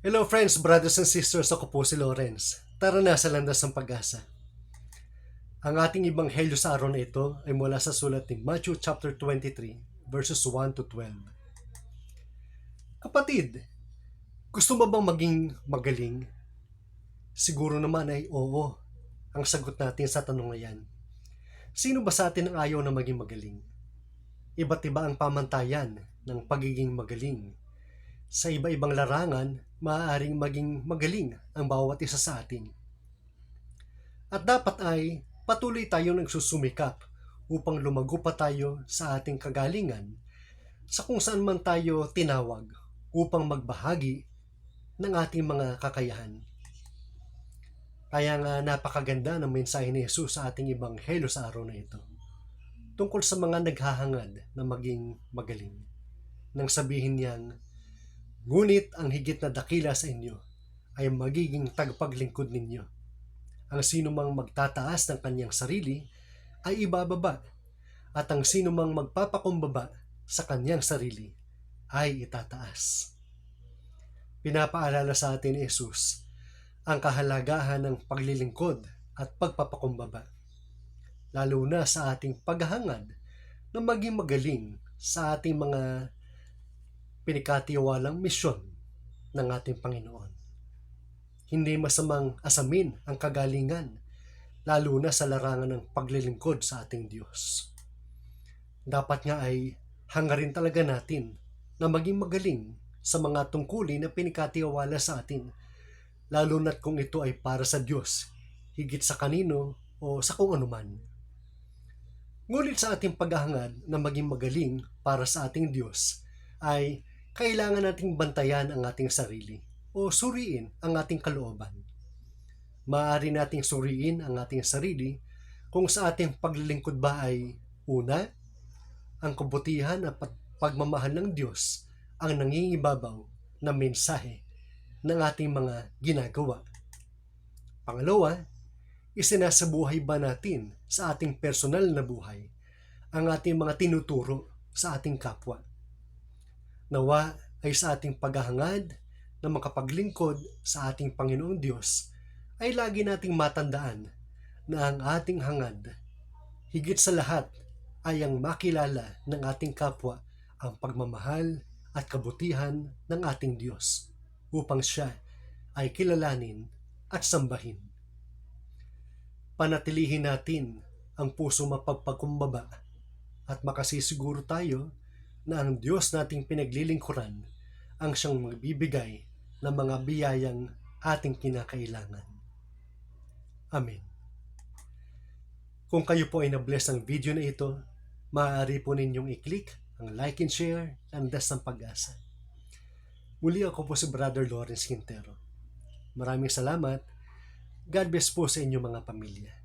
Hello friends, brothers and sisters, ako po si Lawrence. Tara na sa landas ng pag-asa. Ang ating ibanghelyo sa araw na ito ay mula sa sulat ni Matthew chapter 23, verses 1 to 12. Kapatid, gusto mo bang maging magaling? Siguro naman ay oo ang sagot natin sa tanong na yan. Sino ba sa atin ang ayaw na maging magaling? Iba't iba ang pamantayan ng pagiging magaling. Sa iba-ibang larangan, maaaring maging magaling ang bawat isa sa atin. At dapat ay patuloy tayong nagsusumikap upang lumago pa tayo sa ating kagalingan sa kung saan man tayo tinawag upang magbahagi ng ating mga kakayahan. Kaya nga napakaganda ng mensahe ni Jesus sa ating ibanghelo sa araw na ito tungkol sa mga naghahangad na maging magaling. Nang sabihin niyang, Ngunit ang higit na dakila sa inyo ay magiging tagapaglingkod ninyo. Ang sino mang magtataas ng kanyang sarili ay ibababa at ang sino mang magpapakumbaba sa kanyang sarili ay itataas. Pinapaalala sa atin ni Jesus ang kahalagahan ng paglilingkod at pagpapakumbaba, lalo na sa ating paghahangad na maging magaling sa ating mga pinikatiwalang misyon ng ating Panginoon. Hindi masamang asamin ang kagalingan, lalo na sa larangan ng paglilingkod sa ating Diyos. Dapat nga ay hangarin talaga natin na maging magaling sa mga tungkulin na pinikatiwala sa atin, lalo na't kung ito ay para sa Diyos, higit sa kanino o sa kung anuman. Ngunit sa ating paghahangad na maging magaling para sa ating Diyos ay kailangan nating bantayan ang ating sarili o suriin ang ating kalooban. Maaari nating suriin ang ating sarili kung sa ating paglilingkod ba ay una, ang kabutihan at pagmamahal ng Diyos ang nangingibabaw na mensahe ng ating mga ginagawa. Pangalawa, isinasabuhay ba natin sa ating personal na buhay ang ating mga tinuturo sa ating kapwa? Nawa ay sa ating paghahangad na makapaglingkod sa ating Panginoong Diyos ay lagi nating matandaan na ang ating hangad, higit sa lahat, ay ang makilala ng ating kapwa ang pagmamahal at kabutihan ng ating Diyos upang siya ay kilalanin at sambahin. Panatilihin natin ang puso mapagpakumbaba at makasisiguro tayo na ang Diyos nating pinaglilingkuran ang siyang magbibigay ng mga biyayang ating kinakailangan. Amen. Kung kayo po ay na-bless ng video na ito, maaari po ninyong i-click ang like and share ang das ng pag-asa. Muli ako po si Brother Lawrence Quintero. Maraming salamat. God bless po sa inyong mga pamilya.